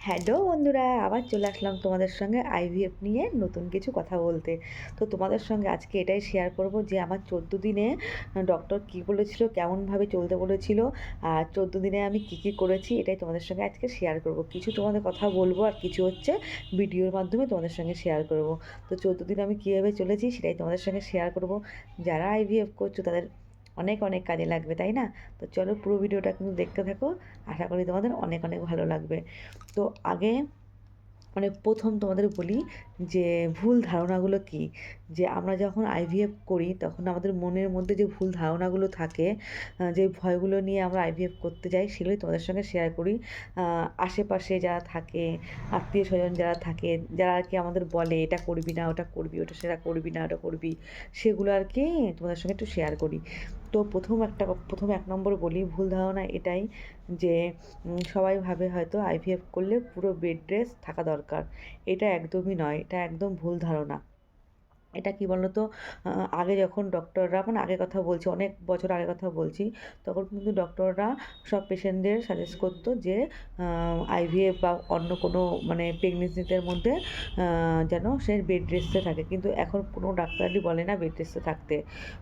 Hello বন্ধুরা, আবার চলে আসলাম তোমাদের সঙ্গে আইভিএফ নিয়ে নতুন কিছু কথা বলতে। তো তোমাদের সঙ্গে আজকে এটাই শেয়ার করব যে, আমার চোদ্দ দিনে ডক্টর কী বলেছিল, কেমনভাবে চলতে বলেছিল, আর চোদ্দ দিনে আমি কী কী করেছি, এটাই তোমাদের সঙ্গে আজকে শেয়ার করব। কিছু তোমাদের কথা বলব আর কিছু হচ্ছে ভিডিওর মাধ্যমে তোমাদের সঙ্গে শেয়ার করব। তো চোদ্দ দিন আমি কীভাবে চলেছি, সেটাই তোমাদের সঙ্গে শেয়ার করব। যারা আইভিএফ করছ, তাদের অনেক অনেক কাজে লাগবে, তাই না? তো চলো পুরো ভিডিওটা কিন্তু দেখতে থাকো। আশা করি তোমাদের অনেক অনেক ভালো লাগবে। তো আগে মানে প্রথম তোমাদের বলি যে ভুল ধারণাগুলো কি? যে আমরা যখন আইভিএফ করি, তখন আমাদের মনের মধ্যে যে ভুল ধারণাগুলো থাকে যে ভয়গুলো নিয়ে আমরা আইভিএফ করতে যাই, সেগুলোই তোমাদের সঙ্গে শেয়ার করি। আশেপাশে যারা থাকে, আত্মীয় স্বজন যারা থাকে, যারা আর কি আমাদের বলে, এটা করবি না, ওটা করবি, ওটা সেটা করবি না, ওটা করবি, সেগুলো আর কি তোমাদের সঙ্গে একটু শেয়ার করি। তো প্রথম একটা, প্রথম এক নম্বর বলি ভুল ধারণা এটাই যে সবাই ভাবে হয়তো আইভিএফ করলে পুরো বেড রেস্ট থাকা দরকার। এটা একদমই নয়, এটা একদম ভুল ধারণা। এটা কি বলতো? আগে যখন ডক্টররা মানে আগে কথা বলছি, অনেক বছর আগে কথা বলছি, তখন কিন্তু ডক্টররা সব পেশেন্টদের সাজেস্ট করতো যে আইভিএফ বা অন্য কোনো মানে প্রেগনেন্সিদের মধ্যে যেন সে বেড রেস্টে থাকে। কিন্তু এখন কোনো ডাক্তারই বলে না বেড রেস্টে থাকতে।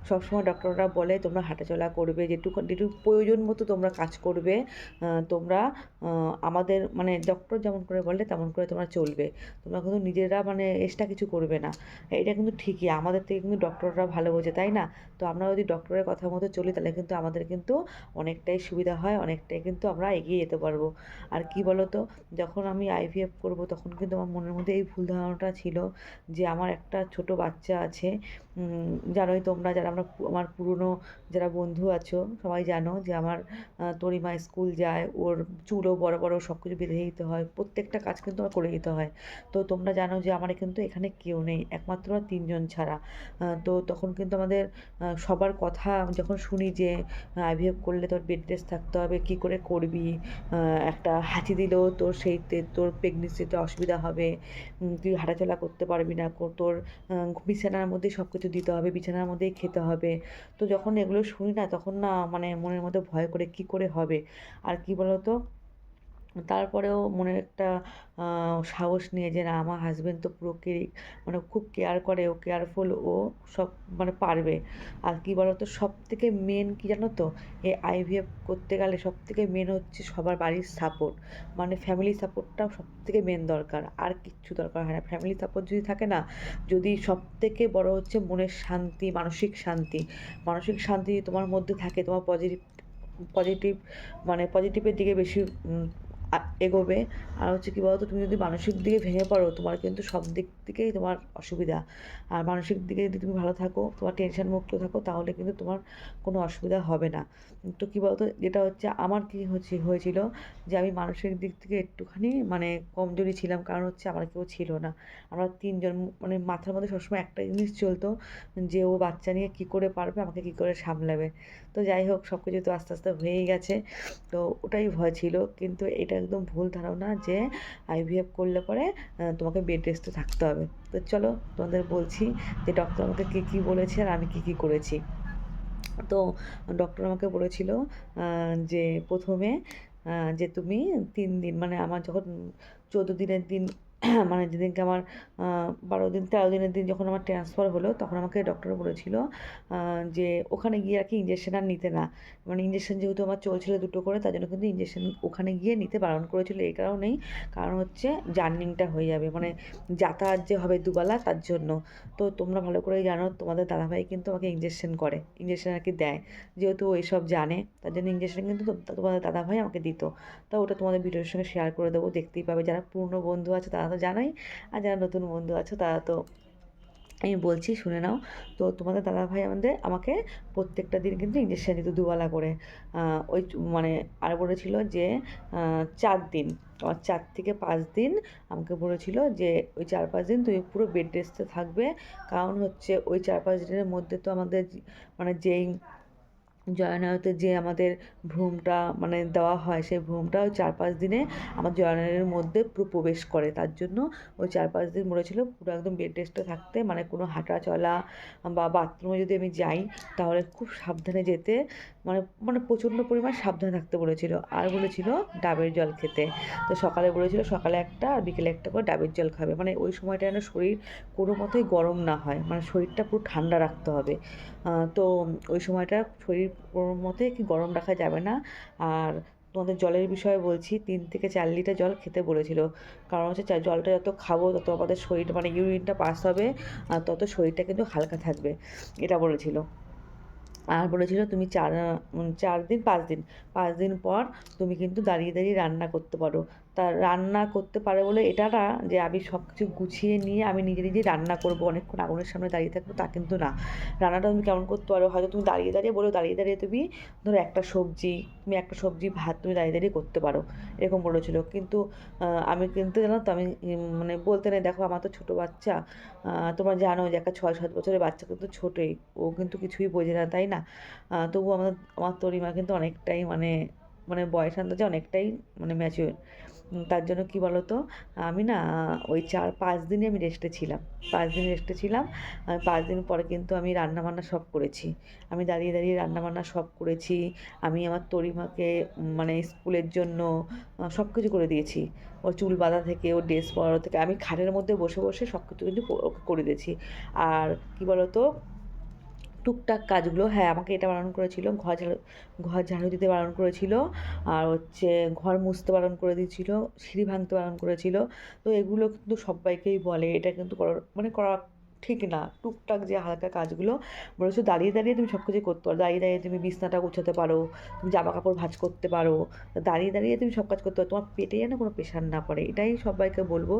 সবসময় ডক্টররা বলে, তোমরা হাঁটাচলা করবে, যেটুকু যেটুকু প্রয়োজন মতো তোমরা কাজ করবে তোমরা আমাদের মানে ডক্টর যেমন করে বলে, তেমন করে তোমরা চলবে। তোমরা কিন্তু নিজেরা মানে এক্সট্রা কিছু করবে না। এটা কিন্তু ঠিকই, আমাদের থেকে কিন্তু ডক্টররা ভালো বোঝে, তাই না? তো আমরা যদি ডক্টরের কথা মতো চলি, তাহলে কিন্তু আমাদের কিন্তু অনেকটাই সুবিধা হয়, অনেকটাই কিন্তু আমরা এগিয়ে যেতে পারব। আর কি বলতো, যখন আমি আইভিএফ করব, তখন কিন্তু আমার মনের মধ্যে এই ভুল ধারণাটা ছিল যে আমার একটা ছোট বাচ্চা আছে জানোই তোমরা যারা আমরা আমার পুরনো যারা বন্ধু আছো, সবাই জানো যে আমার তরিমা স্কুল যায়, ওর চুলও বড় বড় সব কিছু বেঁধে দিতে হয়, প্রত্যেকটা কাজ কিন্তু আমার করে দিতে হয়। তো তোমরা জানো যে আমার কিন্তু এখানে কেউ নেই, একমাত্র তিনজন ছাড়া। তো তখন কিন্তু আমাদের সবার কথা যখন শুনি যে আইভিএফ করলে তোর বেড রেস্ট থাকতে হবে, কী করে করবি? একটা হাঁচি দিলেও তোর সেই তোর প্রেগনেন্সিতে অসুবিধা হবে। তুই হাঁটাচলা করতে পারবি না তোর বিছানার মধ্যেই সব কিছু দিতে হবে, বিছানার মধ্যেই খেতে হবে। তো যখন এগুলো শুনি না, তখন না মানে মনের মধ্যে ভয় করে কী করে হবে? আর কি বলতো? তারপরেও মনে একটা সাহস নিয়ে যে না, আমার হাজব্যান্ড তো পুরো কে মানে খুব কেয়ার করে ও কেয়ারফুল ও সব মানে পারবে। আর কী বলো তো সব থেকে মেন কী জানো তো, এই আইভিএফ করতে গেলে সব থেকে মেন হচ্ছে সবার বাড়ির সাপোর্ট মানে ফ্যামিলি সাপোর্টটাও সব থেকে মেন দরকার, আর কিচ্ছু দরকার হয় না। ফ্যামিলি সাপোর্ট যদি থাকে না, যদি সব থেকে বড় হচ্ছে মনের শান্তি, মানসিক শান্তি। মানসিক শান্তি তোমার মধ্যে থাকে, তোমার পজিটিভ পজিটিভ মানে পজিটিভের দিকে বেশি এগোবে। আর হচ্ছে কী বলতো, তুমি যদি মানসিক দিকে ভেঙে পড়ো, তোমার কিন্তু সব দিক থেকেই তোমার অসুবিধা। আর মানসিক দিকে যদি তুমি ভালো থাকো, তোমার টেনশন মুক্ত থাকো, তাহলে কিন্তু তোমার কোনো অসুবিধা হবে না। তো কী বলতো, যেটা হচ্ছে আমার কী হচ্ছে, হয়েছিল যে আমি মানসিক দিক থেকে একটুখানি মানে কমজোরি ছিলাম, কারণ হচ্ছে আমার কেউ ছিল না। আমরা তিনজন মানে মাথার মধ্যে সবসময় একটা জিনিস চলতো যে ও বাচ্চা নিয়ে কী করে পারবে, আমাকে কী করে সামলাবে। তো যাই হোক সব কিছু তো আস্তে আস্তে হয়েই গেছে। তো ওটাই ভয় ছিল। কিন্তু এটা একদম ভুল ধারণা যে আইভিএফ করলে পরে তোমাকে বেড রেস্টে থাকতে হবে। তো চলো, তোমাদের বলছি যে ডক্টর আমাকে কী কী বলেছে আর আমি কী কী করেছি। তো ডক্টর আমাকে বলেছিল যে প্রথমে যে তুমি তিন দিন মানে আমার যখন চৌদ্দ দিনের দিন মানে যেদিনকে আমার বারো দিন, তেরো দিনের দিন যখন আমার ট্রান্সফার হলো, তখন আমাকে ডক্টর বলেছিল যে ওখানে গিয়ে আর কি ইঞ্জেকশন আর নিতে না। মানে ইঞ্জেকশন যেহেতু আমার চলছিল দুটো করে, তার জন্য কিন্তু ইঞ্জেকশন ওখানে গিয়ে নিতে বারণ করেছিল। এই কারণেই কারণ হচ্ছে জার্নিংটা হয়ে যাবে। মানে যাতায়াত যে হবে দুবেলা, তার জন্য। তো তোমরা ভালো করেই জানো, তোমাদের দাদাভাই কিন্তু আমাকে ইঞ্জেকশন করে। ইঞ্জেকশন আর কি দেয়। যেহেতু ও এসব জানে, তার জন্য ইঞ্জেকশন কিন্তু তোমাদের দাদাভাই আমাকে দিত। তা ওটা তোমাদের ভিডিওর সঙ্গে শেয়ার করে দেবো, দেখতেই পাবে। যারা পুরনো বন্ধু আছে, তারা তো জানোই। আর যারা নতুন বন্ধু আছো, তারা তো আমি বলছি, শুনে নাও। তো তোমাদের দাদাভাই আমাদের, আমাকে প্রত্যেকটা দিন কিন্তু ইঞ্জেকশান দিত দুবেলা করে। ওই মানে আর বলেছিল যে চার দিন। চার থেকে পাঁচ দিন আমাকে বলেছিল যে, ওই চার পাঁচ দিন তুমি পুরো বেড রেস্টে থাকবে। কারণ হচ্ছে ওই চার পাঁচ দিনের মধ্যে তো আমাদের মানে যেই জরায়ুতে যে আমাদের ভ্রূণটা মানে দেওয়া হয়, সেই ভ্রূণটা ওই চার পাঁচ দিনে আমার জরায়ুর মধ্যে পুরো প্রবেশ করে। তার জন্য ওই চার পাঁচ দিন বলেছিল পুরো একদম বেড রেস্টে থাকতে মানে কোনো হাঁটা চলা বা বাথরুমে যদি আমি যাই, তাহলে খুব সাবধানে যেতে মানে মানে প্রচণ্ড পরিমাণ সাবধানে থাকতে বলেছিল। আর বলেছিল ডাবের জল খেতে। তো সকালে বলেছিল সকালে একটা আর বিকেলে একটা করে ডাবের জল খাবে। মানে ওই সময়টা যেন শরীর কোনো মতোই গরম না হয়। মানে শরীরটা পুরো ঠান্ডা রাখতে হবে। তো ওই সময়টা শরীর কোনো মতে কি গরম রাখা যাবে না? আর তোমাদের জলের বিষয়ে বলছি, তিন থেকে চার লিটার জল খেতে বলেছিল। কারণ হচ্ছে জলটা যত খাব, তত আমাদের শরীর মানে ইউরিনটা পাস হবে, আর তত শরীরটা কিন্তু হালকা থাকবে, এটা বলেছিল। আর বলেছিল তুমি চার চার দিন, পাঁচ দিন পাঁচ দিন পর তুমি কিন্তু দাঁড়িয়ে দাঁড়িয়ে রান্না করতে পারো। তা রান্না করতে পারে বলে এটা না যে আমি সব কিছু গুছিয়ে নিয়ে আমি নিজে নিজেই রান্না করব, অনেকক্ষণ আগুনের সামনে দাঁড়িয়ে থাকব তা কিন্তু না। রান্নাটা তুমি কেমন করতে পারো? হয়তো তুমি দাঁড়িয়ে দাঁড়িয়ে বলো, দাঁড়িয়ে দাঁড়িয়ে তুমি ধরো একটা সবজি, তুমি একটা সবজি, ভাত তুমি দাঁড়িয়ে দাঁড়িয়ে করতে পারো, এরকম বলেছিল। কিন্তু আমি কিন্তু জানো তো আমি মানে বলতে নেই, দেখো আমার তো ছোটো বাচ্চা তোমরা জানো যে একটা ছয় সাত বছরের বাচ্চা কিন্তু ছোটোই, ও কিন্তু কিছুই বোঝে না, তাই না? তবু আমার আমার তরিমা কিন্তু অনেকটাই মানে মানে বয়স আন্দাজে অনেকটাই মানে ম্যাচিওর তার জন্য কি বলো তো আমি না ওই চার, পাঁচ দিনই আমি রেস্টে ছিলাম। পাঁচ দিন রেস্টে ছিলাম। পাঁচ দিন পরে কিন্তু আমি রান্না বান্না সব করেছি। আমি দাঁড়িয়ে দাঁড়িয়ে রান্না বান্না সব করেছি। আমি আমার তরিমাকে মানে স্কুলের জন্য সব কিছু করে দিয়েছি। ওর চুল বাঁধা থেকে, ওর ড্রেস পরানো থেকে, আমি খাটের মধ্যে বসে বসে সব কিছু কিন্তু করে দিয়েছি। আর কি বলো তো টুকটাক কাজগুলো হ্যাঁ আমাকে এটা বারণ করেছিল, ঘর ঝাড়ু ঘর ঝাড়ু দিতে বারণ করেছিল, আর হচ্ছে ঘর মুছতে বারণ করে দিয়েছিল, সিঁড়ি ভাঙতে বারণ করেছিল। তো এগুলো কিন্তু সবাইকেই বলে, এটা কিন্তু মানে করা ঠিক না। টুকটাক যে হালকা কাজগুলো বলেছ দাঁড়িয়ে দাঁড়িয়ে তুমি সব কিছু করতে পারো। দাঁড়িয়ে দাঁড়িয়ে তুমি বিছনাটা গুছাতে পারো, তুমি জামা কাপড় ভাঁজ করতে পারো। দাঁড়িয়ে দাঁড়িয়ে তুমি সব কাজ করতে পারো। তোমার পেটে যেন কোনো প্রেশার না পড়ে। এটাই সবাইকে বলব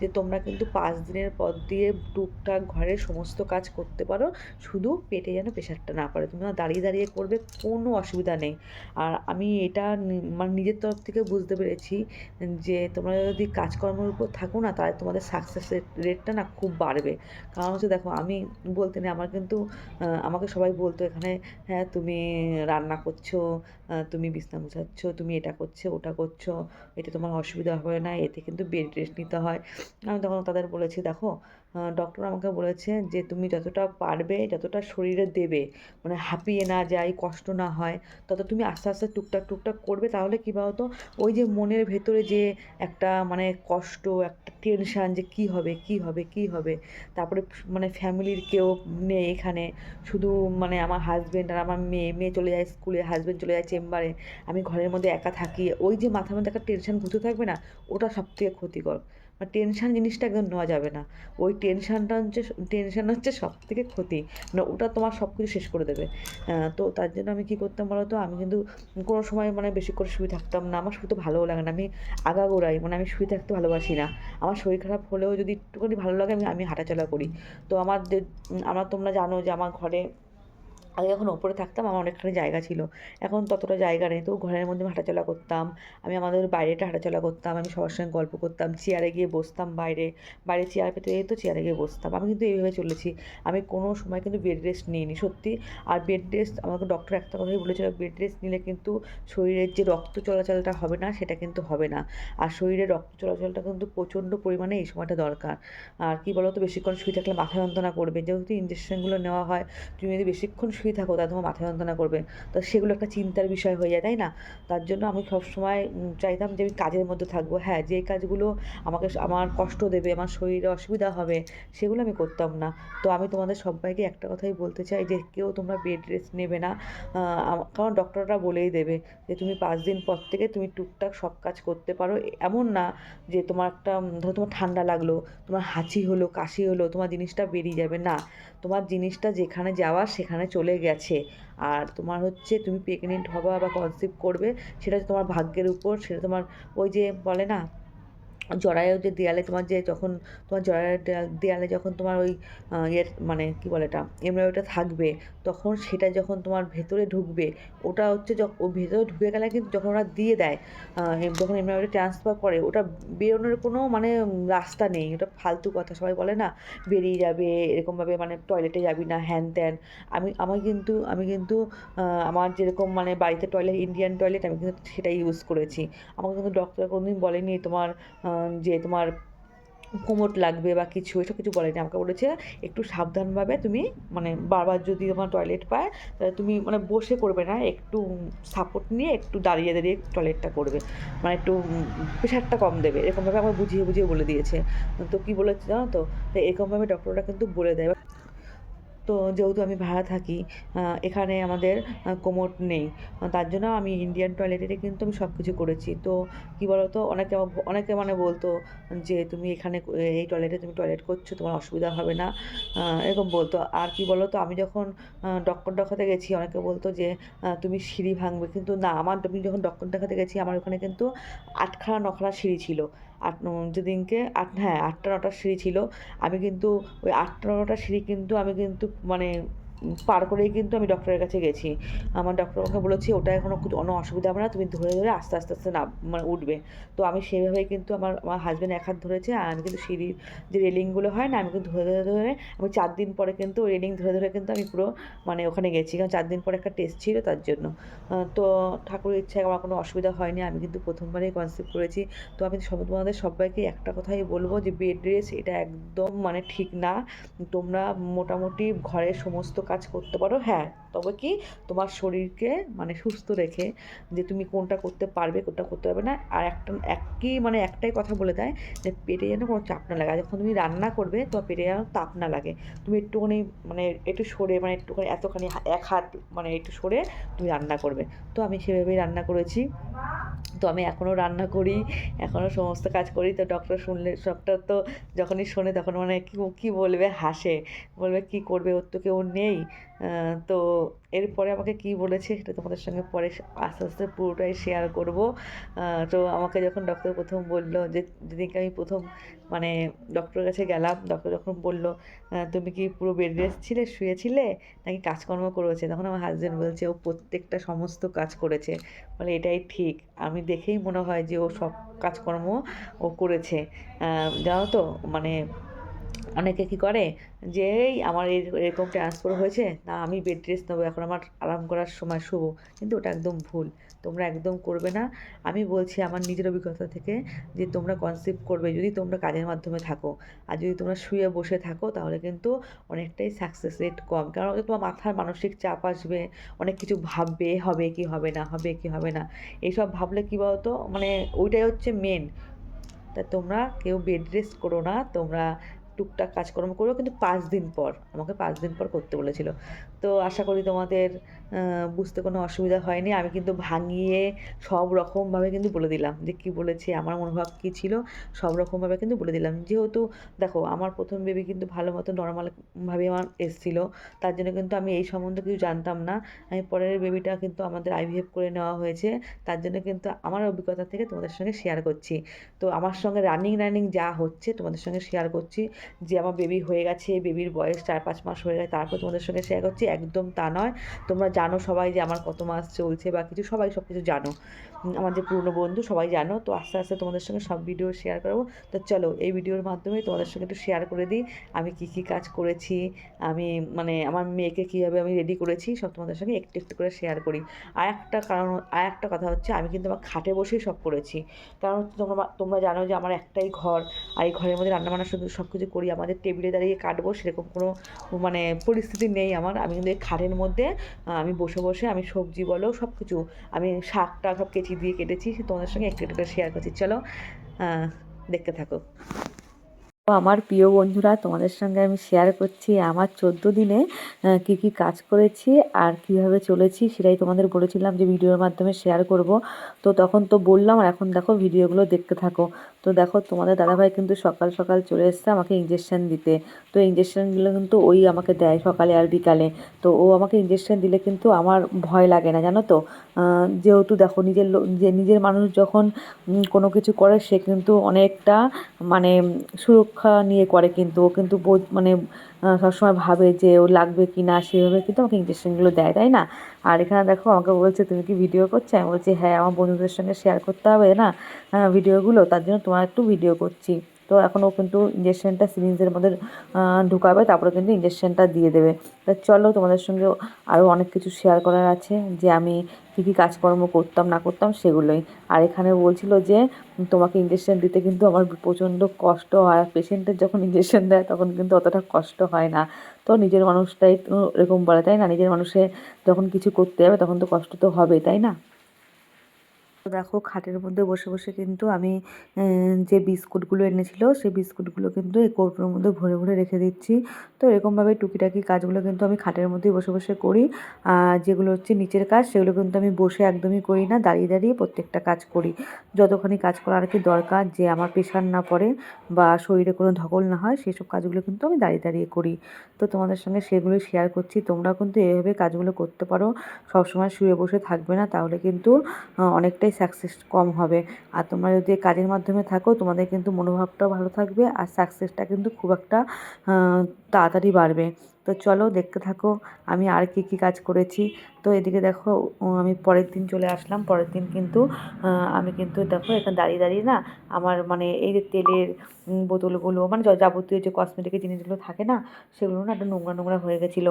যে তোমরা কিন্তু পাঁচ দিনের পর দিয়ে টুকটাক ঘরের সমস্ত কাজ করতে পারো। শুধু পেটে যেন প্রেশারটা না পড়ে। তোমরা দাঁড়িয়ে দাঁড়িয়ে করবে, কোনো অসুবিধা নেই। আর আমি এটা মানে নিজের তরফ থেকে বুঝতে পেরেছি যে তোমরা যদি কাজকর্মের উপর থাকো না, তাহলে তোমাদের সাকসেসের রেটটা না খুব বাড়বে। কারণ হচ্ছে দেখো, আমি বলতে নেই, আমার কিন্তু আমাকে সবাই বলতো এখানে হ্যাঁ তুমি রান্না করছ তুমি বিছনা গুছাচ্ছ তুমি এটা করছ, ওটা করছ, এটা তোমার অসুবিধা হবে না, এতে কিন্তু বেড রেস্ট নিতে হয়। আমি তখন তাদের বলেছি, দেখো ডক্টর আমাকে বলেছে যে, তুমি যতটা পারবে, যতটা শরীরে দেবে মানে হাঁপিয়ে না যায় কষ্ট না হয়, তত তুমি আস্তে আস্তে টুকটাক টুকটাক করবে, তাহলে কী বলতো, ওই যে মনের ভেতরে যে একটা মানে কষ্ট, একটা টেনশান যে কী হবে কী হবে কী হবে, তারপরে মানে ফ্যামিলির কেউ নেই এখানে, শুধু মানে আমার হাজবেন্ড আর আমার মেয়ে মেয়ে চলে যায় স্কুলে হাজবেন্ড চলে যায় চেম্বারে আমি ঘরের মধ্যে একা থাকি, ওই যে মাথার মধ্যে একটা টেনশন ঘুরতে থাকবে না, ওটা সবথেকে ক্ষতিকর। মানে টেনশন জিনিসটা একদম নেওয়া যাবে না। ওই টেনশনটা হচ্ছে টেনশন হচ্ছে সব থেকে ক্ষতি। মানে ওটা তোমার সব কিছু শেষ করে দেবে। তো তার জন্য আমি কী করতাম বলো তো আমি কিন্তু কোনো সময় মানে বেশি করে শুয়ে থাকতাম না। আমার শুতে ভালোও লাগে না। আমি আগাগোড়াই মানে আমি শুয়ে থাকতে ভালোবাসি না। আমার শরীর খারাপ হলেও যদি একটুখানি ভালো লাগে, আমি আমি হাঁটাচলা করি। তো আমার আমার তোমরা জানো যে আমার ঘরে আগে যখন ওপরে থাকতাম, আমার অনেকখানি জায়গা ছিল। এখন ততটা জায়গা নেই। তো ঘরের মধ্যে হাঁটাচলা করতাম। আমি আমাদের বাইরেটা হাঁটাচলা করতাম। আমি সবার সঙ্গে গল্প করতাম। চেয়ারে গিয়ে বসতাম বাইরে। বাইরে চেয়ার পেতে যেত চেয়ারে গিয়ে বসতাম। আমি কিন্তু এইভাবে চলেছি। আমি কোনো সময় কিন্তু বেড রেস্ট নিইনি, সত্যি। আর বেড রেস্ট আমাকে ডক্টর একটা কথাই বলেছিল, বেড রেস্ট নিলে কিন্তু শরীরের যে রক্ত চলাচলটা হবে না, সেটা কিন্তু হবে না। আর শরীরের রক্ত চলাচলটা কিন্তু প্রচণ্ড পরিমাণে এই সময়টা দরকার। আর কি বলো তো বেশিক্ষণ শুয়ে থাকলে মাথা যন্ত্রণা করবে। যেহেতু ইঞ্জেকশনগুলো নেওয়া হয়, তুমি যদি বেশিক্ষণ শুয়ে থাকো তাহলে তোমার মাথা যন্ত্রণা করবে। তো সেগুলো একটা চিন্তার বিষয় হয়ে যায়, তাই না? তার জন্য আমি সবসময় চাইতাম যে আমি কাজের মধ্যে থাকব। হ্যাঁ যে কাজগুলো আমাকে আমার কষ্ট দেবে, আমার শরীরে অসুবিধা হবে, সেগুলো আমি করতাম না। তো আমি তোমাদের সবাইকে একটা কথাই বলতে চাই যে, কেউ তোমরা বেড রেস্ট নেবে না। কারণ ডক্টররা বলেই দেবে যে, তুমি পাঁচ দিন পর থেকে তুমি টুকটাক সব কাজ করতে পারো। এমন না যে, তোমার একটা ধরো তোমার ঠান্ডা লাগল, তোমার হাঁচি হলো, কাশি হলো, তোমার জিনিসটা বেরিয়ে যাবে। না, তোমার জিনিসটা যেখানে যাওয়ার, সেখানে চলে গেছে। আর তোমার হচ্ছে তুমি প্রেগনেন্ট হবা বা কনসিভ করবে, সেটা তোমার ভাগ্যের উপর, সেটা তোমার ওই যে বলে না জরায়ু যে দেয়ালে তোমার যে যখন তোমার জরায়ুর দেয়াল- যখন তোমার ওই ইয়ের মানে কি বলে এটা, এমব্রয়ডারিটা থাকবে, তখন সেটা যখন তোমার ভেতরে ঢুকবে, ওটা হচ্ছে ও ভেতরে ঢুকে গেলে কিন্তু যখন ওরা দিয়ে দেয় যখন এমব্রয়ডারি ট্রান্সফার করে, ওটা বেরোনোর কোনো মানে রাস্তা নেই, ওটা ফালতু কথা, সবাই বলে না, বেরিয়ে যাবে, এরকমভাবে মানে টয়লেটে যাবি না, হ্যান ত্যান, আমি, আমার কিন্তু, আমি কিন্তু আমার যেরকম মানে বাড়িতে টয়লেট ইন্ডিয়ান টয়লেট আমি কিন্তু সেটাই ইউজ করেছি, আমাকে কিন্তু ডক্টর কোনোদিন বলেনি তোমার যে তোমার কোমট লাগবে বা কিছু, এসব কিছু বলেনি আমাকে বলেছে, একটু সাবধানভাবে তুমি মানে বারবার যদি তোমার টয়লেট পায়, তাহলে তুমি মানে বসে করবে না, একটু সাপোর্ট নিয়ে একটু দাঁড়িয়ে দাঁড়িয়ে টয়লেটটা করবে। মানে একটু প্রেশারটা কম দেবে। এরকমভাবে আমার বুঝিয়ে বুঝিয়ে বলে দিয়েছে। তো কী বলেছে জানো তো? তো এরকমভাবে ডক্টররা কিন্তু বলে দেয়। তো যেহেতু আমি ভাড়া থাকি এখানে আমাদের কোমোড নেই। তার জন্য আমি ইন্ডিয়ান টয়লেটেরে কিন্তু আমি সব কিছু করেছি। তো কী বলো তো অনেকে অনেকে মানে বলতো যে, তুমি এখানে এই টয়লেটে তুমি টয়লেট করছ, তোমার অসুবিধা হবে না। এরকম বলতো। আর কি বলো তো আমি যখন ডক্টর দেখাতে গেছি, অনেকে বলতো যে তুমি সিঁড়ি ভাঙবে। কিন্তু না, আমার, আমি যখন ডক্টর দেখাতে গেছি, আমার ওখানে কিন্তু আটখানা, নখানা সিঁড়ি ছিল। আট যেদিনকে আট হ্যাঁ আটটা নটা সিঁড়ি ছিল। আমি কিন্তু ওই আটটা নটা সিঁড়ি কিন্তু আমি কিন্তু মানে পার করেই কিন্তু আমি ডক্টরের কাছে গেছি। আমার ডক্টর আমাকে বলেছে, ওটা এখনও কোনো অসুবিধা হবে না, তুমি ধরে ধরে আস্তে আস্তে আস্তে নাম মানে উঠবে। তো আমি সেইভাবেই কিন্তু আমার আমার হাজব্যান্ড এক হাত ধরেছে, আর আমি কিন্তু সিঁড়ির যে রেলিংগুলো হয় না, আমি কিন্তু ধরে ধরে ধরে, আমি চার দিন পরে কিন্তু রেলিং ধরে ধরে কিন্তু আমি পুরো মানে ওখানে গেছি। কারণ চার দিন পরে একটা টেস্ট ছিল তার জন্য। তো ঠাকুরের ইচ্ছায় আমার কোনো অসুবিধা হয়নি, আমি কিন্তু প্রথমবারেই কনসেপ্ট করেছি। তো আমি সব, তোমাদের সবাইকে একটা কথাই বলব যে বেড রেস্ট এটা একদম মানে ঠিক না। তোমরা মোটামুটি ঘরের সমস্ত কাজ করতে পারো হ্যাঁ। তবে কি তোমার শরীরকে মানে সুস্থ রেখে যে তুমি কোনটা করতে পারবে, কোনটা করতে পারবে না, আর একটা একই মানে একটাই কথা বলে দেয় যে পেটে যেন কোনো চাপ না লাগে। যখন তুমি রান্না করবে, তোমার পেটে যেন তাপ না লাগে। তুমি একটুখানি মানে একটু সরে মানে একটুখানি এতখানি এক হাত মানে একটু সরে তুমি রান্না করবে। তো আমি সেভাবেই রান্না করেছি। তো আমি এখনও রান্না করি, এখনও সমস্ত কাজ করি। তো ডক্টর শুনলে ডক্টর তো যখনই শোনে তখন মানে কী কী বলবে? হাসে। বলবে, কী করবে? ওর তো কেউ নেই। তো এরপরে আমাকে কী বলেছে সেটা তোমাদের সঙ্গে পরে আস্তে আস্তে পুরোটাই শেয়ার করব। তো আমাকে যখন ডক্টর প্রথম বলল যে, যেদিনকে আমি প্রথম মানে ডক্টরের কাছে গেলাম ডক্টর যখন বলল তুমি কি পুরো বেড রেস্ট ছিলে, শুয়েছিলে, নাকি কাজকর্ম করেছে? তখন আমার হাজব্যান্ড বলছে, ও প্রত্যেকটা সমস্ত কাজ করেছে। বলে, এটাই ঠিক। আমি দেখেই মনে হয় যে ও সব কাজকর্ম ও করেছে। জানো তো মানে অনেকে কী করে যে, এই আমার এরকম ট্রান্সফার হয়েছে, না আমি বেড রেস্ট নেব, এখন আমার আরাম করার সময় শুভ কিন্তু ওটা একদম ভুল। তোমরা একদম করবে না। আমি বলছি আমার নিজের অভিজ্ঞতা থেকে যে, তোমরা কনসেপ্ট করবে যদি তোমরা কাজের মাধ্যমে থাকো। আর যদি তোমরা শুয়ে বসে থাকো, তাহলে কিন্তু অনেকটাই সাকসেস রেট কম। কারণ তোমার মাথার মানসিক চাপ আসবে, অনেক কিছু ভাববে, হবে কি, হবে না, হবে কি, হবে না। এইসব ভাবলে কী বলতো? মানে ওইটাই হচ্ছে মেন তা তোমরা কেউ বেড রেস্ট করো না, তোমরা টুকটাক কাজকর্ম করো কিন্তু পাঁচ দিন পর, আমাকে পাঁচ দিন পর করতে বলেছিল। তো আশা করি তোমাদের বুঝতে কোনো অসুবিধা হয়নি। আমি কিন্তু ভাঙিয়ে সব রকমভাবে কিন্তু বলে দিলাম যে কী বলেছে, আমার মনোভাব কী ছিল, সব রকমভাবে কিন্তু বলে দিলাম। যেহেতু দেখো, আমার প্রথম বেবি কিন্তু ভালো মতো নর্মালভাবে আমার এসেছিল, তার জন্য কিন্তু আমি এই সম্বন্ধে কিছু জানতাম না। আমি পরের বেবিটা কিন্তু আমাদের আইভিএফ করে নেওয়া হয়েছে, তার জন্য কিন্তু আমার অভিজ্ঞতা থেকে তোমাদের সঙ্গে শেয়ার করছি। তো আমার সঙ্গে রানিং রানিং যা হচ্ছে তোমাদের সঙ্গে শেয়ার করছি। যে আমার বেবি হয়ে গেছে বেবির বয়স চার পাঁচ মাস হয়ে গেছে, তারপর তোমাদের সঙ্গে শেয়ার করছি, একদম তা নয়। তোমরা জানো সবাই যে আমার কত মাস চলছে বা কিছু, সবাই সব কিছু জানো আমার যে পুরনো বন্ধু, সবাই জানো। তো আস্তে আস্তে তোমাদের সঙ্গে সব ভিডিও শেয়ার করব। তো চলো, এই ভিডিওর মাধ্যমে তোমাদের সঙ্গে একটু শেয়ার করে দিই, আমি কী কী কাজ করেছি, আমি মানে আমার মেয়েকে কীভাবে আমি রেডি করেছি, সব তোমাদের সঙ্গে একটু একটু করে শেয়ার করি। আর একটা কারণ, আর একটা কথা হচ্ছে, আমি কিন্তু আমার খাটে বসেই সব করেছি। কারণ তোমরা তোমরা জানো যে আমার একটাই ঘর, আর এই ঘরের মধ্যে রান্নাবান্না শুধু সব কিছু করি, আমাদের টেবিলে দাঁড়িয়ে কাটবো, সেরকম কোনো মানে পরিস্থিতি নেই আমার। আমি কিন্তু এই খাটের মধ্যে আমি বসে বসে আমি সবজি বলো সব কিছু আমি শাকটা সব কেচি দিয়ে কেটেছি তোমাদের সঙ্গে একটু একটু করে শেয়ার করছি। চলো দেখতে থাকো। তো আমার প্রিয় বন্ধুরা, তোমাদের সঙ্গে আমি শেয়ার করছি আমার চোদ্দ দিনে কি কি কাজ করেছি আর কীভাবে চলেছি সেটাই তোমাদের বলেছিলাম যে ভিডিওর মাধ্যমে শেয়ার করব। তো তখন তো বললাম আর এখন দেখো ভিডিওগুলো দেখতে থাকো। তো দেখো, তোমাদের দাদাভাই কিন্তু সকাল সকাল চলে এসছে আমাকে ইঞ্জেকশান দিতে। তো ইঞ্জেকশনগুলো কিন্তু ওই আমাকে দেয় সকালে আর বিকালে। তো ও আমাকে ইঞ্জেকশান দিলে কিন্তু আমার ভয় লাগে না, জানো তো? যেহেতু দেখো, নিজের যে নিজের মানুষ যখন কোনো কিছু করে, সে কিন্তু অনেকটা মানে সুরক্ষা নিয়ে করে কিন্তু। ও কিন্তু মানে সবসময় ভাবে যে ও লাগবে কি না সেভাবে কিন্তু আমাকে ইঞ্জেকশনগুলো দেয়, তাই না? আর এখানে দেখো আমাকে বলছে, তুমি কি ভিডিও করছ? আমি বলছি হ্যাঁ আমার বন্ধুদের সঙ্গে শেয়ার করতে হবে না? ভিডিওগুলো তার জন্য তোমার একটু ভিডিও করছি। তো এখন ও কিন্তু ইঞ্জেকশনটা সিরিঞ্জের মধ্যে ঢুকাবে, তারপরে কিন্তু ইঞ্জেকশনটা দিয়ে দেবে। তা চলো তোমাদের সঙ্গে আরও অনেক কিছু শেয়ার করার আছে, যে আমি কী কী কাজকর্ম করতাম, না করতাম সেগুলোই। আর এখানে বলছিল যে, তোমাকে ইঞ্জেকশন দিতে কিন্তু আমার প্রচণ্ড কষ্ট হয়। আর পেশেন্টের যখন ইঞ্জেকশন দেয়, তখন কিন্তু অতটা কষ্ট হয় না। তো নিজের মানুষটাই এরকম বলে, তাই না? নিজের মানুষে যখন কিছু করতে যাবে, তখন তো কষ্ট তো হবেই, তাই না? দেখো খাটের মধ্যে বসে বসে কিন্তু আমি যে বিস্কুটগুলো এনেছিল সেই বিস্কুটগুলো কিন্তু এই কৌটোর মধ্যে ভরে ভরে রেখে দিচ্ছি। তো এরকমভাবে টুকিটাকি কাজগুলো কিন্তু আমি খাটের মধ্যেই বসে বসে করি। আর যেগুলো হচ্ছে নিচের কাজ সেগুলো কিন্তু আমি বসে একদমই করি না, দাঁড়িয়ে দাঁড়িয়ে প্রত্যেকটা কাজ করি। যতখানি কাজ করা আর কি দরকার যে আমার প্রেশার না পড়ে বা শরীরে কোনো ধকল না হয় সেসব কাজগুলো কিন্তু আমি দাঁড়িয়ে দাঁড়িয়ে করি। তো তোমাদের সঙ্গে সেগুলো শেয়ার করছি। তোমরা কিন্তু এভাবে কাজগুলো করতে পারো। সবসময় শুয়ে বসে থাকবে না, তাহলে কিন্তু অনেকটাই সাকসেস কম হবে। আর তোমরা যদি কাজের মাধ্যমে থাকো, তোমাদের কিন্তু মনোভাবটাও ভালো থাকবে আর সাকসেসটা কিন্তু খুব একটা তাড়াতাড়ি বাড়বে। তো চলো দেখতে থাকো, আমি আর কি কি কাজ করেছি। তো এদিকে দেখো আমি পরের দিন চলে আসলাম। পরের দিন কিন্তু আমি কিন্তু দেখো, এখানে দাঁড়িয়ে দাঁড়িয়ে না আমার মানে এই যে তেলের বোতলগুলো মানে যাবতীয় যে কসমেটিকের জিনিসগুলো থাকে না, সেগুলো না একটা নোংরা নোংরা হয়ে গেছিল।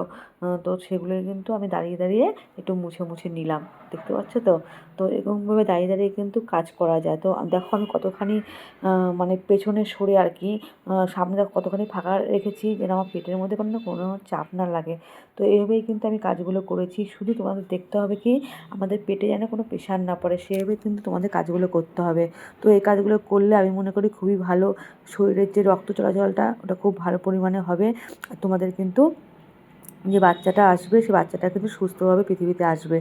তো সেগুলোই কিন্তু আমি দাঁড়িয়ে দাঁড়িয়ে একটু মুছে মুছে নিলাম। দেখতে পাচ্ছ তো? তো এরকমভাবে দাঁড়িয়ে দাঁড়িয়ে কিন্তু কাজ করা যায়। তো দেখো, আমি কতখানি মানে পেছনে সরে আর কি সামনে কতখানি ফাঁকা রেখেছি, যেন আমার পেটের মধ্যে কোনো না কোনো চাপ না লাগে। তো এইভাবেই কিন্তু আমি কাজগুলো করেছি। শুধু তোমাদের দেখতে হবে কি, আমাদের পেটে যেন কোনো প্রেশার না পড়ে, সেভাবে কিন্তু তোমাদের কাজগুলো করতে হবে। তো এই কাজগুলো করলে আমি মনে করি খুবই ভালো, শরীরের যে রক্ত চলাচলটা, ওটা খুব ভালো পরিমাণে হবে। তোমাদের কিন্তু যে বাচ্চাটা আসবে, সে বাচ্চাটা কিন্তু সুস্থভাবে পৃথিবীতে আসবে।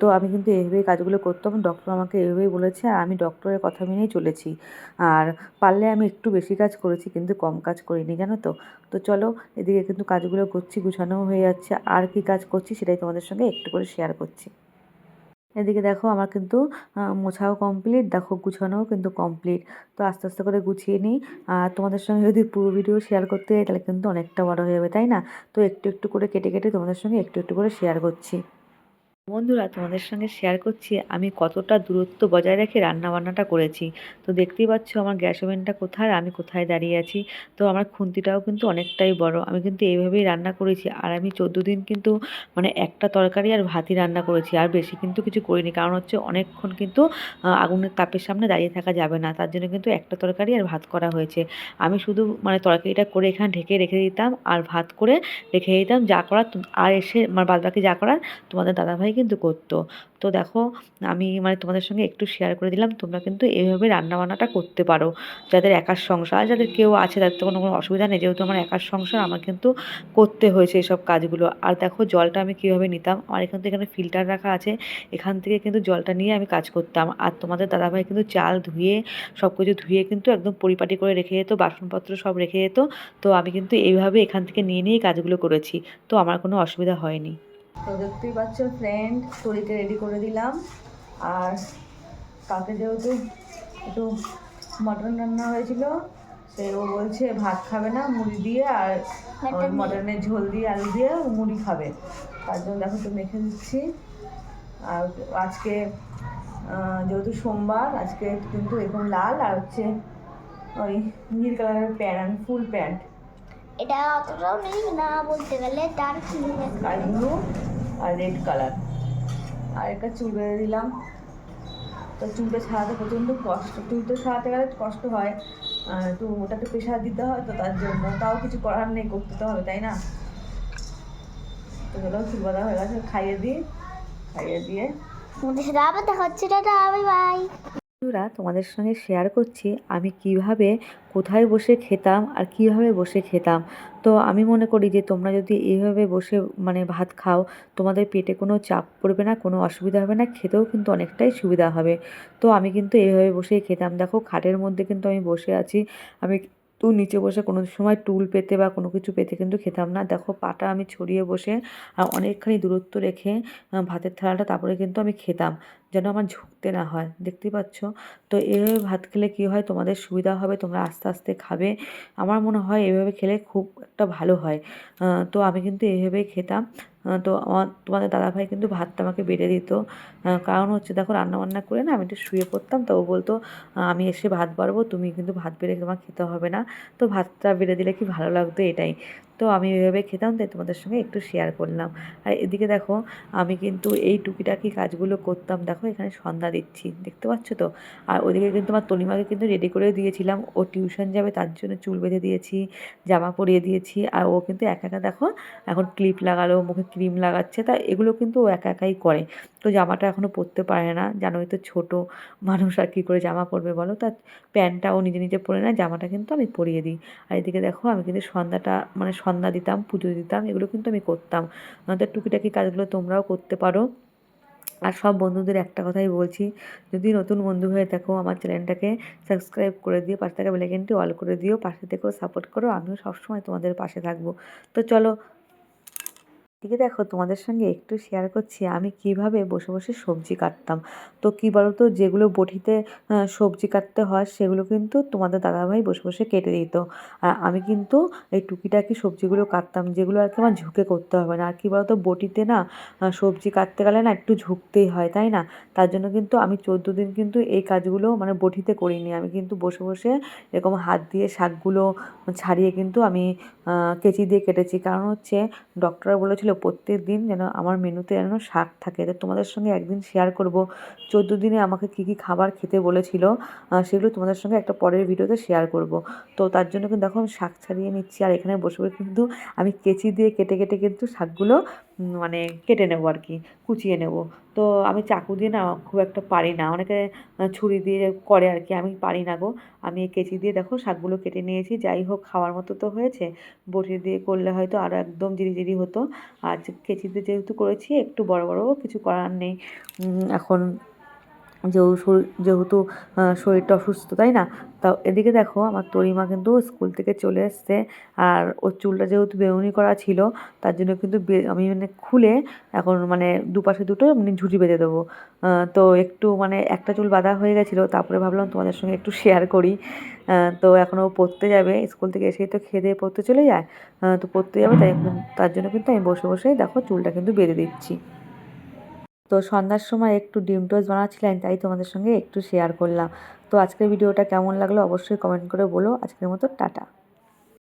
তো আমি কিন্তু এইভাবেই কাজগুলো করতাম। ডক্টর আমাকে এইভাবেই বলেছে আর আমি ডক্টরের কথা মেনেই চলেছি। আর পারলে আমি একটু বেশি কাজ করেছি, কিন্তু কম কাজ করিনি, জানো তো? তো চলো, এদিকে কিন্তু কাজগুলো করছি, গুছানোও হয়ে যাচ্ছে। আর কি কাজ করছি সেটাই তোমাদের সঙ্গে একটু করে শেয়ার করছি। এদিকে দেখো আমার কিন্তু মোছাও কমপ্লিট দেখো গুছানোও কিন্তু কমপ্লিট তো আস্তে আস্তে করে গুছিয়ে নিই। আর তোমাদের সঙ্গে যদি পুরো ভিডিও শেয়ার করতে তাহলে কিন্তু অনেকটা বড় হয়ে যাবে, তাই না? তো একটু একটু করে কেটে কেটে তোমাদের সঙ্গে একটু একটু করে শেয়ার করছি। বন্ধুরা, তোমাদের সঙ্গে শেয়ার করছি, আমি কতটা দূরত্ব বজায় রেখে রান্না বান্নাটা করেছি। তো দেখতেই পাচ্ছ আমার গ্যাস ওভেনটা কোথায় আমি কোথায় দাঁড়িয়ে আছি। তো আমার খুন্তিটাও কিন্তু অনেকটাই বড়, আমি কিন্তু এইভাবেই রান্না করেছি। আর আমি চোদ্দ দিন কিন্তু মানে একটা তরকারি আর ভাতই রান্না করেছি, আর বেশি কিন্তু কিছু করিনি। কারণ হচ্ছে অনেকক্ষণ কিন্তু আগুনের তাপের সামনে দাঁড়িয়ে থাকা যাবে না, তার জন্য কিন্তু একটা তরকারি আর ভাত করা হয়েছে। আমি শুধু মানে তরকারিটা করে এখানে ঢেকে রেখে দিতাম আর ভাত করে রেখে দিতাম যা করার, আর এসে মানে বাদবাকি যা করার তোমাদের দাদাভাই কিন্তু করতো। তো দেখো, আমি মানে তোমাদের সঙ্গে একটু শেয়ার করে দিলাম, তোমরা কিন্তু এইভাবে রান্নাবান্নাটা করতে পারো। যাদের একার সংসার যাদের কেউ আছে, তাদের তো কোনো কোনো অসুবিধা নেই। যেহেতু আমার একার সংসার, আমার কিন্তু করতে হয়েছে এসব কাজগুলো। আর দেখো, জলটা আমি কীভাবে নিতাম? আমার এখান থেকে এখানে ফিল্টার রাখা আছে। এখান থেকে কিন্তু জলটা নিয়ে আমি কাজ করতাম। আর তোমাদের দাদাভাই কিন্তু চাল ধুয়ে সব কিছু ধুয়ে কিন্তু একদম পরিপাটি করে রেখে যেত, বাসনপত্র সব রেখে যেত। তো আমি কিন্তু এইভাবে এখান থেকে নিয়ে নিয়ে কাজগুলো করেছি। তো আমার কোনো অসুবিধা হয়নি। তো দেখতেই পাচ্ছ ফ্রেন্ড তরিকে রেডি করে দিলাম। আর কাকে যেহেতু একটু মটন রান্না হয়েছিল সে ও বলছে ভাত খাবে না মুড়ি দিয়ে আর মটনের ঝোল দিয়ে আলু দিয়ে মুড়ি খাবে। তার জন্য দেখো একটু মেখে দিচ্ছি আর আজকে যেহেতু সোমবার আজকে কিন্তু এরকম লাল আর হচ্ছে ওই নীল কালারের প্যান্ট ফুল প্যান্ট এটা অতটাও নেই না বলতে গেলে তার স্কাই ব্লু আর রেড কালার আর একটা চুল বেঁধে দিলাম। তো চুলটা ছাড়াতে প্রচণ্ড কষ্ট। চুলটা ছাড়াতে গেলে কষ্ট হয়। আর একটু ওটা একটু প্রেশার দিতে হয় তো তার জন্য। তাও কিছু করার নেই করতে তো হবে তাই না? তো চলো চুল বাঁধা হয়ে গেছে খাইয়ে দিই। খাইয়ে দিয়ে। সাথে আবার দেখা হচ্ছে। টাটা বাই বাই বন্ধুরা, তোমাদের সঙ্গে শেয়ার করছি আমি কীভাবে, কোথায় বসে খেতাম আর কীভাবে বসে খেতাম। তো আমি মনে করি যে, তোমরা যদি এইভাবে বসে মানে ভাত খাও, তোমাদের পেটে কোনো চাপ পড়বে না, কোনো অসুবিধা হবে না, খেতেও কিন্তু অনেকটাই সুবিধা হবে। তো আমি কিন্তু এইভাবে বসেই খেতাম। দেখো, খাটের মধ্যে কিন্তু আমি বসে আছি। আমি তো নিচে বসে কোনো সময় টুল পেতে বা কোনো কিছু পেতে কিন্তু খেতাম না। দেখো পাটা আমি ছড়িয়ে বসে আর অনেকখানি দূরত্ব রেখে ভাতের থালাটা তারপরে কিন্তু আমি খেতাম যেন আমার ঝুঁকতে না হয়। দেখতেই পাচ্ছ? তো এভাবে ভাত খেলে কী হয়? তোমাদের সুবিধা হবে, তোমরা আস্তে আস্তে খাবে। আমার মনে হয় এভাবে খেলে খুব একটা ভালো হয়। তো আমি কিন্তু এভাবেই খেতাম। তো আমার, তোমাদের দাদাভাই কিন্তু ভাতটা আমাকে বেড়ে দিত। কারণ হচ্ছে দেখো, রান্নাবান্না করে না আমি একটু শুয়ে পড়তাম, তো ও বলতো আমি এসে ভাত বাড়বো, তুমি কিন্তু ভাত বেড়ে তোমার খেতে হবে না। তো ভাতটা বেড়ে দিলে কি ভালো লাগতো এটাই। তো আমি এভাবে খেতাম, তাই তোমাদের সঙ্গে একটু শেয়ার করলাম। আর এদিকে দেখো, আমি কিন্তু এই টুকিটাকি কাজগুলো করতাম। দেখো, এখানে সন্ধ্যা দিচ্ছি, দেখতে পাচ্ছ তো? আর ওদিকে কিন্তু আমার তনিমাকে কিন্তু রেডি করে দিয়েছিলাম। ও টিউশন যাবে, তার জন্য চুল বেঁধে দিয়েছি, জামা পরিয়ে দিয়েছি। আর ও কিন্তু একা একা, দেখো, এখন ক্লিপ লাগালো, মুখে ক্রিম লাগাচ্ছে, তা এগুলো কিন্তু ও একা একাই করে। তো জামাটা এখনও পরতে পারে না। জানোই তো ছোটো মানুষ আর কী করে জামা পরবে বলো? তার প্যান্টটা ও নিজে নিজে পরে না জামাটা কিন্তু আমি পরিয়ে দিই। আর এদিকে দেখো, আমি কিন্তু সন্ধ্যাটা মানে সন্ধ্যা দিতাম, পুজো দিতাম, এগুলো কিন্তু আমি করতাম। আমাদের টুকিটাকি কাজগুলো তোমরাও করতে পারো। আর সব বন্ধুদের একটা কথাই বলছি, যদি নতুন বন্ধু হয়ে থাকো, আমার চ্যানেলটাকে সাবস্ক্রাইব করে দিও, পাশে থাকা বেলাইকেনটি অল করে দিও, পাশে থেকেও সাপোর্ট করো, আমিও সবসময় তোমাদের পাশে থাকব। তো চলো এদিকে দেখো, তোমাদের সঙ্গে একটু শেয়ার করছি, আমি কীভাবে বসে বসে সবজি কাটতাম। তো কী বলো তো যেগুলো বটিতে সবজি কাটতে হয়, সেগুলো কিন্তু তোমাদের দাদাভাই বসে বসে কেটে দিত। আর আমি কিন্তু এই টুকিটাকি সবজিগুলো কাটতাম, যেগুলো আর কি আমার ঝুঁকে করতে হবে না। আর কী বলো তো বটিতে না সবজি কাটতে গেলে না একটু ঝুঁকতেই হয়, তাই না? তার জন্য কিন্তু আমি চোদ্দ দিন কিন্তু এই কাজগুলো মানে বটিতে করিনি। আমি কিন্তু বসে বসে এরকম হাত দিয়ে শাকগুলো ছাড়িয়ে কিন্তু আমি কেচি দিয়ে কেটেছি। কারণ হচ্ছে ডক্টর বলেছিল প্রত্যেক দিন যেন আমার মেনুতে যেন শাক থাকে। তো তোমাদের সঙ্গে একদিন শেয়ার করব। চোদ্দ দিনে আমাকে কি কি খাবার খেতে বলেছিল সেগুলো তোমাদের সঙ্গে একটা পরের ভিডিওতে শেয়ার করব। তো তার জন্য কিন্তু দেখো আমি শাক ছাড়িয়ে নিচ্ছি। আর এখানে বসে বসে কিন্তু আমি কেচি দিয়ে কেটে কেটে কিন্তু শাকগুলো মানে কেটে নেব আর কি, কুচিয়ে নেব। তো আমি চাকু দিয়ে না খুব একটা পারি না, অনেকে ছুরি দিয়ে করে আর কি, আমি পারি না গো। আমি কেঁচি দিয়ে দেখো শাকগুলো কেটে নিয়েছি, যাই হোক খাওয়ার মতো তো হয়েছে। বটি দিয়ে করলে হয়তো আরও একদম জিরি জিরি হতো। আর কেচি দিয়ে যেহেতু করেছি, একটু বড় বড় কিছু করার নেই। এখন যেহেতু শরীর, যেহেতু শরীরটা অসুস্থ, তাই না? তা এদিকে দেখো, আমার তরিমা কিন্তু স্কুল থেকে চলে এসছে। আর ওর চুলটা যেহেতু বেউনি করা ছিল, তার জন্য কিন্তু আমি মানে খুলে এখন মানে দুপাশে দুটো মানে ঝুঁটি বেঁধে দেবো। তো একটু মানে একটা চুল বাঁধা হয়ে গেছিল, তারপরে ভাবলাম তোমাদের সঙ্গে একটু শেয়ার করি। তো এখন ও পড়তে যাবে, স্কুল থেকে এসেই তো খেয়ে দিয়ে পড়তে চলে যায়। তো পড়তে যাবে, তাই তার জন্য কিন্তু আমি বসে বসেই দেখো চুলটা কিন্তু বেঁধে দিচ্ছি। তো সন্ধ্যার সময় একটু ডিম টোস্ট বানাচ্ছিলেন তাই তোমাদের সঙ্গে একটু শেয়ার করলাম। তো আজকের ভিডিওটা কেমন লাগল অবশ্যই কমেন্ট করে বলো। আজকের মতো টাটা।